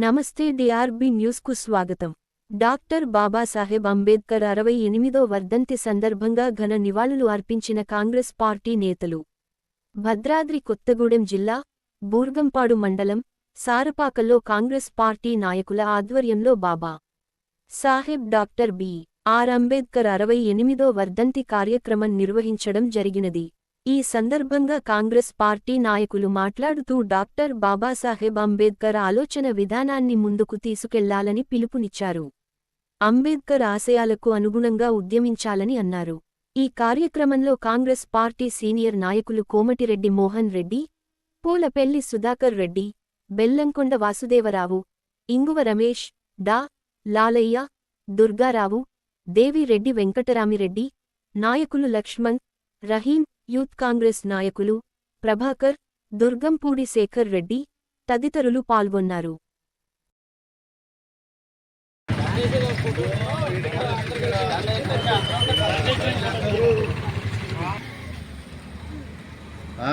నమస్తే డిఆర్బి న్యూస్కు స్వాగతం. డాక్టర్ బాబాసాహెబ్ అంబేద్కర్ అరవై ఎనిమిదో వర్ధంతి సందర్భంగా ఘన నివాళులు అర్పించిన కాంగ్రెస్ పార్టీ నేతలు. భద్రాద్రి కొత్తగూడెం జిల్లా బూర్గంపాడు మండలం సారపాకల్లో కాంగ్రెస్ పార్టీ నాయకుల ఆధ్వర్యంలో Baba Saheb doctor B. R. Ambedkar అరవై ఎనిమిదో వర్ధంతి కార్యక్రమం నిర్వహించడం జరిగినది. ఈ సందర్భంగా కాంగ్రెస్ పార్టీ నాయకులు మాట్లాడుతూ డాక్టర్ బాబాసాహెబ్ అంబేద్కర్ ఆలోచన విధానాన్ని ముందుకు తీసుకెళ్ళాలని పిలుపునిచ్చారు. అంబేద్కర్ ఆశయాలకు అనుగుణంగా ఉద్యమించాలని అన్నారు. ఈ కార్యక్రమంలో కాంగ్రెస్ పార్టీ సీనియర్ నాయకులు కోమటిరెడ్డి మోహన్ రెడ్డి పూలపెల్లి సుధాకర్ రెడ్డి బెల్లంకొండ వాసుదేవరావు ఇంగువ రమేష్ డా. లాలయ్య దుర్గారావు దేవిరెడ్డి వెంకటరామిరెడ్డి నాయకులు లక్ష్మణ్ రహీం యూత్ కాంగ్రెస్ నాయకులు ప్రభాకర్ దుర్గంపూడి శేఖర్ రెడ్డి తదితరులు పాల్గొన్నారు ఆ?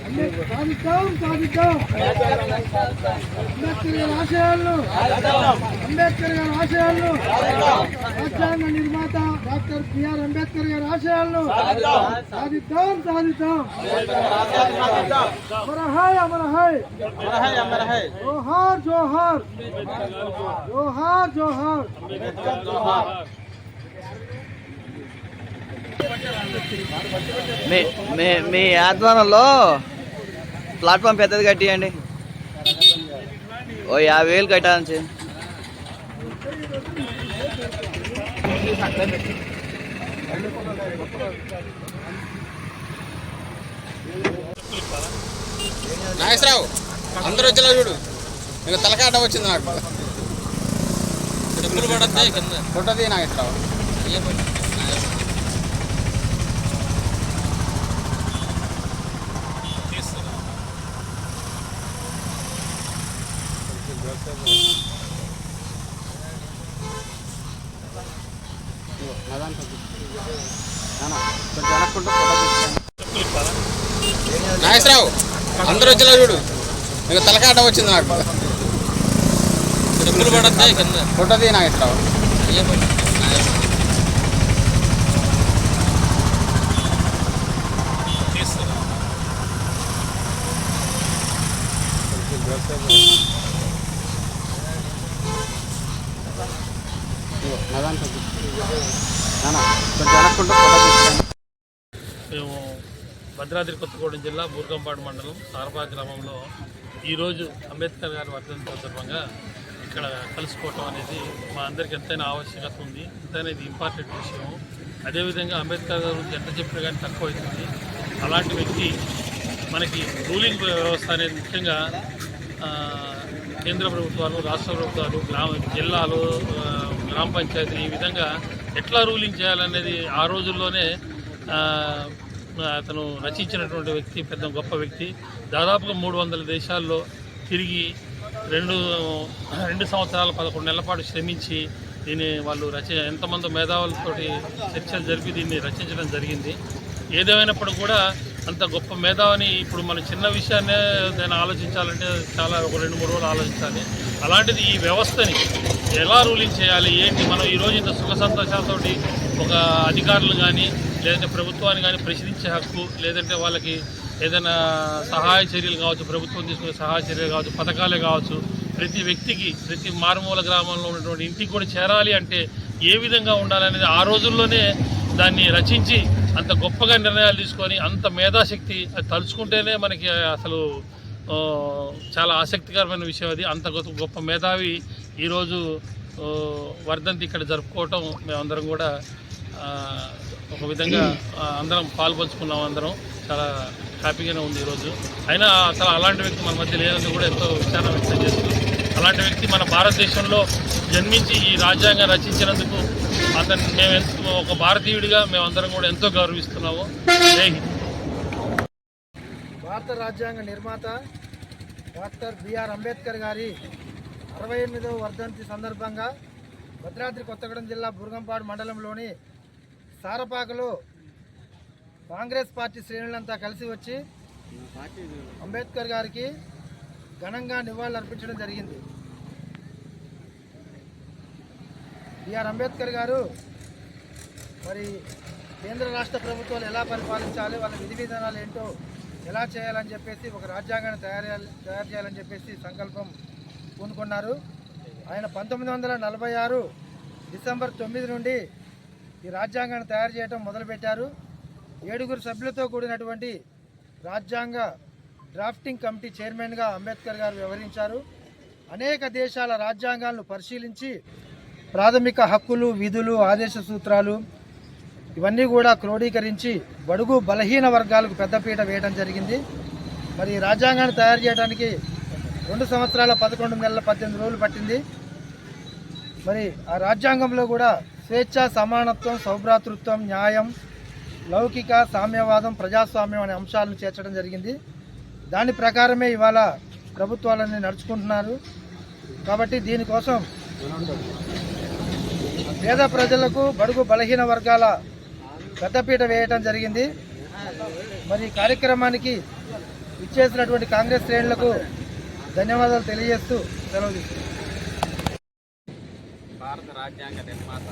సాధిద్దాం సాధిద్దాం అంబేద్కర్ గారి ఆశయాలను అంబేద్కర్ గారి ఆశయాలను రాజ్యాంగ నిర్మాత డాక్టర్ బిఆర్ అంబేద్కర్ గారి ఆశయాలను సాధిద్దాం సాధిద్దాం అమరహాయ్ అమరహాయ్ జోహార్ జోహార్ జోహార్ జోహార్ మీ మీ మీ ఆధ్వర్యంలో ప్లాట్ఫామ్ పెద్దది కట్టియండి. ఓ యాభై వేలు కట్టాలని నాగేశ్వరరావు అందరూ వచ్చేలా చూడు. మీకు తలకాట వచ్చింది నాకు. డబ్బులు పడద్దే కింద ఫోటోది నాగేశ్వరరావు నాగేశ్వరరావు అందరూ వచ్చేలా చూడు. మీకు తలకాట వచ్చింది నాకు. కింద ఫోటోది నాగేశ్వరరావు. మేము భద్రాద్రి కొత్తగూడెం జిల్లా బూర్గంపాడు మండలం సారపా గ్రామంలో ఈరోజు అంబేద్కర్ గారి వర్ధంతి సందర్భంగా ఇక్కడ కలుసుకోవటం అనేది మా అందరికి ఎంతైనా ఆవశ్యకత ఉంది. ఎంతైనా ఇది ఇంపార్టెంట్ విషయం. అదేవిధంగా అంబేద్కర్ గారు ఎంత చెప్పినా కానీ తక్కువ అవుతుంది. అలాంటి వ్యక్తి మనకి రూలింగ్ వ్యవస్థ అనేది ముఖ్యంగా కేంద్ర ప్రభుత్వాలు రాష్ట్ర ప్రభుత్వాలు గ్రామ జిల్లాలు గ్రామ పంచాయతీలు ఈ విధంగా ఎట్లా రూలింగ్ చేయాలనేది ఆ రోజుల్లోనే అతను రచించినటువంటి వ్యక్తి పెద్ద గొప్ప వ్యక్తి. దాదాపుగా మూడు వందల దేశాల్లో తిరిగి రెండు రెండు సంవత్సరాల పదకొండు నెలల పాటు శ్రమించి దీన్ని వాళ్ళు రచ ఎంతమంది మేధావులతోటి చర్చలు జరిపి దీన్ని రచించడం జరిగింది. ఏదేమైనప్పుడు కూడా అంత గొప్ప మేధావిని ఇప్పుడు మన చిన్న విషయాన్నే దాన్ని ఆలోచించాలంటే చాలా ఒక రెండు మూడు రోజులు ఆలోచించాలి. అలాంటిది ఈ వ్యవస్థని ఎలా రూలింగ్ చేయాలి? ఏంటి? మనం ఈరోజు ఇంత సుఖ సంతోషాలతో ఒక అధికారులు కానీ లేదంటే ప్రభుత్వాన్ని కానీ ప్రశ్నించే హక్కు లేదంటే వాళ్ళకి ఏదైనా సహాయ చర్యలు కావచ్చు ప్రభుత్వం తీసుకునే సహాయ చర్యలు కావచ్చు పథకాలే కావచ్చు ప్రతి వ్యక్తికి ప్రతి మారుమూల గ్రామంలో ఉన్నటువంటి ఇంటికి కూడా చేరాలి అంటే ఏ విధంగా ఉండాలనేది ఆ రోజుల్లోనే దాన్ని రచించి అంత గొప్పగా నిర్ణయాలు తీసుకొని అంత మేధాశక్తి అది తలుచుకుంటేనే మనకి అసలు చాలా ఆసక్తికరమైన విషయం అది. అంత గొప్ప గొప్ప మేధావి ఈరోజు వర్ధంతి ఇక్కడ జరుపుకోవటం మేమందరం కూడా ఒక విధంగా అందరం పాల్పంచుకున్నాం అందరం. చాలా హ్యాపీగానే ఉంది ఈరోజు. అయినా అసలు అలాంటి వ్యక్తి మన మధ్య లేదని కూడా ఎంతో విచారణ వ్యక్తం చేస్తూ అలాంటి వ్యక్తి మన భారతదేశంలో జన్మించి ఈ రాజ్యాంగం రచించినందుకు అతన్ని మేము ఎంతో ఒక భారతీయుడిగా మేమందరం కూడా ఎంతో గౌరవిస్తున్నాము. భారత రాజ్యాంగ నిర్మాత డాక్టర్ బిఆర్ అంబేద్కర్ గారి అరవై ఎనిమిదవ వర్ధంతి సందర్భంగా భద్రాద్రి కొత్తగూడెం జిల్లా బుర్గంపాడు మండలంలోని సారపాకలో కాంగ్రెస్ పార్టీ శ్రేణులంతా కలిసి వచ్చి అంబేద్కర్ గారికి ఘనంగా నివాళులర్పించడం జరిగింది. బిఆర్ అంబేద్కర్ గారు మరి కేంద్ర రాష్ట్ర ప్రభుత్వాలు ఎలా పరిపాలించాలి వాళ్ళ విధి విధానాలు ఏంటో ఎలా చేయాలని చెప్పేసి ఒక రాజ్యాంగాన్ని తయారు చేయాలి- తయారు చేయాలని చెప్పేసి సంకల్పం పూనుకున్నారు. ఆయన పంతొమ్మిది వందల నలభై ఆరు డిసెంబర్ తొమ్మిది నుండి ఈ రాజ్యాంగాన్ని తయారు చేయడం మొదలుపెట్టారు. ఏడుగురు సభ్యులతో కూడినటువంటి రాజ్యాంగ డ్రాఫ్టింగ్ కమిటీ చైర్మన్గా అంబేద్కర్ గారు వ్యవహరించారు. అనేక దేశాల రాజ్యాంగాలను పరిశీలించి ప్రాథమిక హక్కులు విధులు ఆదేశ సూత్రాలు ఇవన్నీ కూడా క్రోడీకరించి బడుగు బలహీన వర్గాలకు పెద్దపీట వేయడం జరిగింది. మరి రాజ్యాంగాన్ని తయారు చేయడానికి రెండు సంవత్సరాల పదకొండు నెలల పద్దెనిమిది రోజులు పట్టింది. మరి ఆ రాజ్యాంగంలో కూడా స్వేచ్ఛ సమానత్వం సౌభ్రాతృత్వం న్యాయం లౌకిక సామ్యవాదం ప్రజాస్వామ్యం అనే అంశాలను చేర్చడం జరిగింది. దాని ప్రకారమే ఇవాళ ప్రభుత్వాలన్నీ నడుచుకుంటున్నారు. కాబట్టి దీనికోసం పేద ప్రజలకు బడుగు బలహీన వర్గాల పెద్దపీట వేయటం జరిగింది. మరి కార్యక్రమానికి ఇచ్చేసినటువంటి కాంగ్రెస్ శ్రేణులకు ధన్యవాదాలు తెలియజేస్తూ సెలవు భారత రాజ్యాంగ నిర్మాత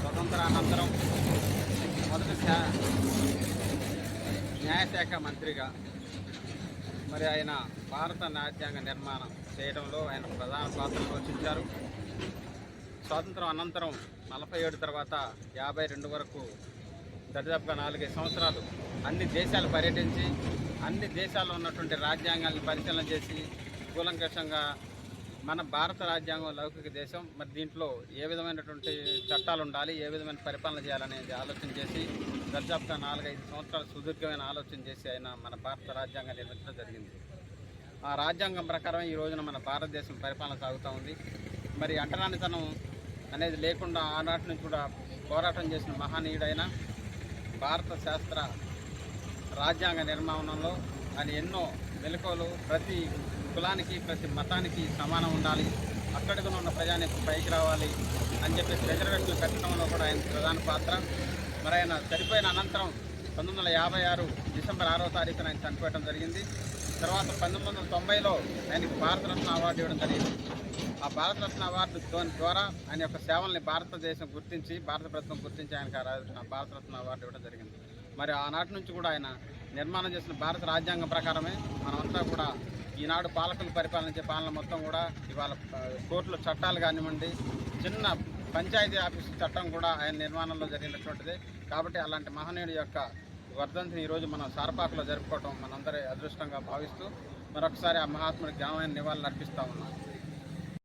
స్వతంత్రానంతరం మొదటి న్యాయశాఖ మంత్రిగా మరి ఆయన భారత రాజ్యాంగ నిర్మాణం చేయడంలో ఆయన ప్రధాన పాత్ర పోషించారు. స్వాతంత్రం అనంతరం నలభై ఏడు తర్వాత యాభై రెండు వరకు దరిదాపుగా నాలుగైదు సంవత్సరాలు అన్ని దేశాలు పర్యటించి అన్ని దేశాల్లో ఉన్నటువంటి రాజ్యాంగాలను పరిశీలన చేసి కూలంకషంగా మన భారత రాజ్యాంగం లౌకిక దేశం. మరి దీంట్లో ఏ విధమైనటువంటి చట్టాలు ఉండాలి ఏ విధమైన పరిపాలన చేయాలనేది ఆలోచన చేసి దర్జాపుగా నాలుగైదు సంవత్సరాలు సుదీర్ఘమైన ఆలోచన చేసి ఆయన మన భారత రాజ్యాంగం నిర్మించడం జరిగింది. ఆ రాజ్యాంగం ప్రకారం ఈ రోజున మన భారతదేశం పరిపాలన సాగుతూ ఉంది. మరి అంటరానితనం అనేది లేకుండా ఆనాటి నుంచి కూడా పోరాటం చేసిన మహానీయుడైన భారత శాస్త్ర రాజ్యాంగ నిర్మాణంలో ఆయన ఎన్నో మెలకువలు ప్రతి కులానికి ప్రతి మతానికి సమానం ఉండాలి. అక్కడికి ఉన్న ప్రజానికి పైకి రావాలి అని చెప్పేసి రిజర్వేషన్లు పెట్టడంలో కూడా ఆయన ప్రధాన పాత్ర. మరి ఆయన చనిపోయిన అనంతరం పంతొమ్మిది వందల యాభై ఆరు డిసెంబర్ ఆరో తారీఖున ఆయన చనిపోవడం జరిగింది. తర్వాత పంతొమ్మిది వందల తొంభైలో ఆయనకి భారతరత్న అవార్డు ఇవ్వడం జరిగింది. ఆ భారతరత్న అవార్డు ద్వారా ఆయన యొక్క సేవల్ని భారతదేశం గుర్తించి భారత ప్రభుత్వం గుర్తించి ఆయనకు ఆ భారతరత్న అవార్డు ఇవ్వడం జరిగింది. మరి ఆనాటి నుంచి కూడా ఆయన నిర్మాణం చేసిన భారత రాజ్యాంగం ప్రకారమే మనమంతా కూడా ఈనాడు పాలకులు పరిపాలించే పాలన మొత్తం కూడా ఇవాళ కోర్టులో కోర్టుల చట్టాలు కానివ్వండి చిన్న పంచాయతీ ఆఫీసు చట్టం కూడా ఆయన నిర్మాణంలో జరిగినటువంటిది. కాబట్టి అలాంటి మహనీయుడి యొక్క వర్ధంతిని ఈరోజు మనం సారపాకలో జరుపుకోవటం మనందరి అదృష్టంగా భావిస్తూ మరొకసారి ఆ మహాత్ముడి ఘనమైన నివాళులు అర్పిస్తూ ఉన్నాం.